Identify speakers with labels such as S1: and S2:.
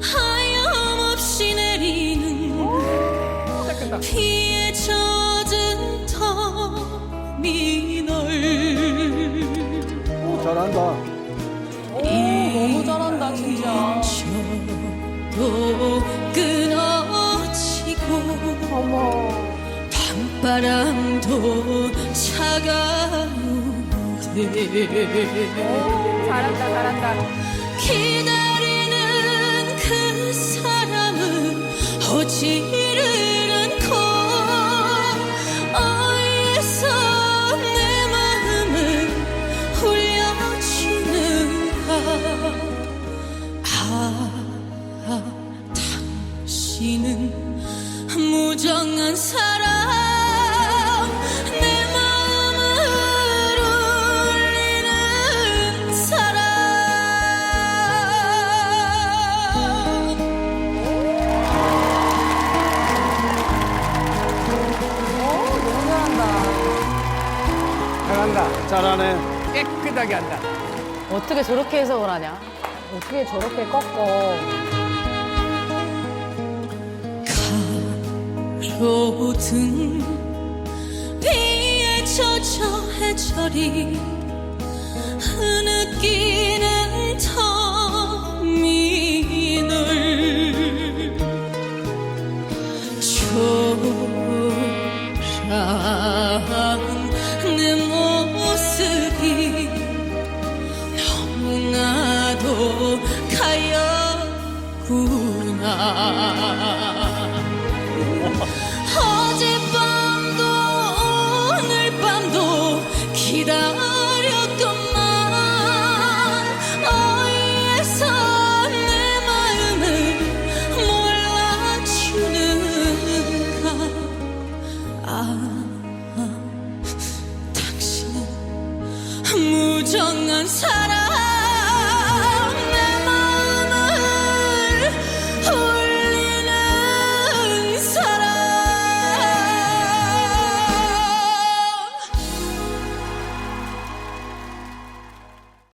S1: 하염없이 내리는 피에 젖은 터미널
S2: 오,
S3: 잘한다.
S1: 너무 잘한다 진짜. 도 끊어지고
S2: 어머.
S1: 밤바람도 차가 우대
S2: 잘한다 잘한다.
S1: 기다리는 그 사람은 오지를 않고 어디서 내 마음을 울려주는가? 아, 아 당신은 무정한 사람
S3: 잘한다. 잘하네. 깨끗하게 한다.
S2: 어떻게 저렇게 해석을 하냐? 어떻게 저렇게 꺾어?
S1: 가로등 비에 젖어 해절이 흐느끼는 터미널 초라한 내 길이 너무나도 가였구나. 어젯밤도 오늘 밤도 기다렸건만 어디에서 내 마음을 몰라주는가. 아. 정한 사